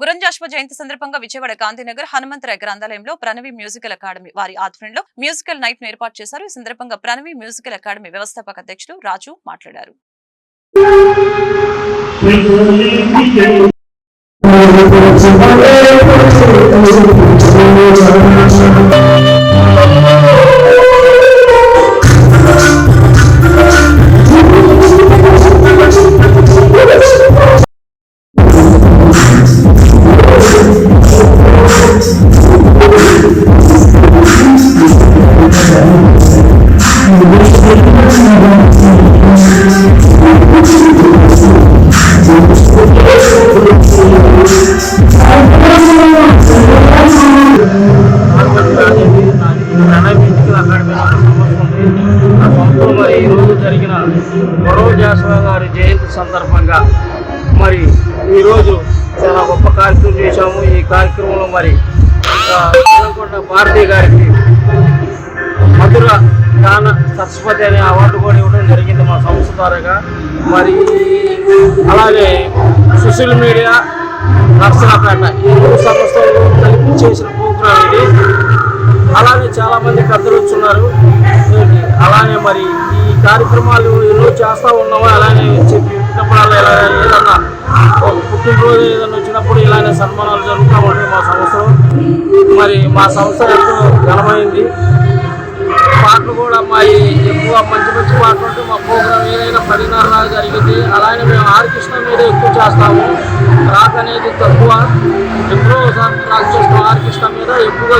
గురంజాశ్వ జయంతి సందర్భంగా విజయవాడ గాంధీనగర్ హనుమంతరాయ గ్రంథాలయంలో ప్రణవి మ్యూజికల్ అకాడమీ వారి ఆధ్వర్యంలో మ్యూజికల్ నైట్ను ఏర్పాటు చేశారు. ఈ సందర్భంగా ప్రణవి మ్యూజికల్ అకాడమీ వ్యవస్థాపక అధ్యక్షుడు రాజు మాట్లాడారు. సందర్భంగా మరి ఈరోజు చాలా గొప్ప కార్యక్రమం చేశాము. ఈ కార్యక్రమంలో మరి ఆ, దేవరకొండ భారతి గారికి మధుర గాన సరస్వతి అనే అవార్డు కూడా ఇవ్వడం జరిగింది మా సంస్థ ద్వారాగా. మరి అలాగే సోషల్ మీడియా నర్సరాపేట ఈ మూడు సంస్థలు కలిపి చేసిన ప్రోగ్రాం ఇది. అలాగే చాలామంది కథలు పెద్దలు వచ్చున్నారు. అలానే మరి ఈ కార్యక్రమాలు ఎన్నో చేస్తూ ఉన్నాము అలానే చెప్పి పుట్టినప్పుడు ఇలా ఏదన్నా పుట్టినరోజు ఏదైనా వచ్చినప్పుడు ఇలానే సన్మానాలు జరుగుతూ ఉంటాయి మా సంస్థలో. మరి మా సంస్థ ఎంతో ఘనమైంది. ఎక్కువ మంచి మంచి పాటలు మా ప్రోగ్రామ్ ఏదైనా పదిన్నర జరిగింది అలానే మేము ఆర్కిష్ణ మీద ఎక్కువ చేస్తాము. రాక్ అనేది తక్కువ. ఎప్పుడో ఒకసారి ట్రాక్ చేస్తాం ఆర్కిష్ణ మీద ఎక్కువగా